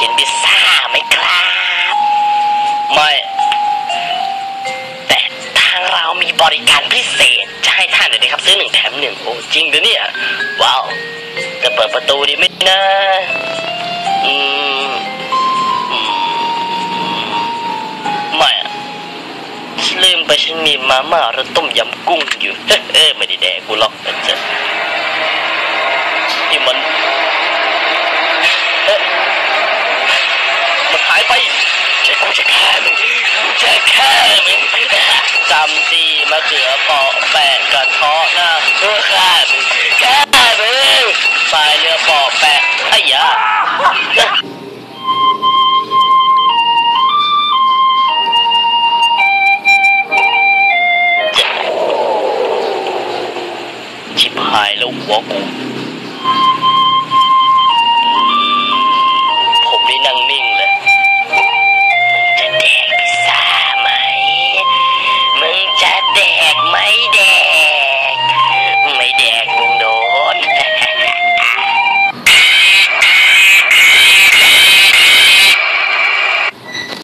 กินพิซซ่าไหมครับไม่แต่ทางเรามีบริการพิเศษจะให้ท่านเลยนะครับ ซื้อหนึ่งแถมหนึ่งโอ้จริงเดี๋ยวเนี่ยว้าวจะเปิดประตูดีไหมนะอืมอืมไม่อะลืมไปฉันมีมาม่าและต้มยำกุ้งอยู่เฮ้ไม่ได้แดกกู กูจะฆ่ามึงกูจะฆ่ามึงจำดีมะเขือเปาะแปะกระเทาะหน้าเพื่อฆ่ามึงฆ่ามึงปลายเรือเปาะแปะไอ้ยาชิบหายแล้วหัวกู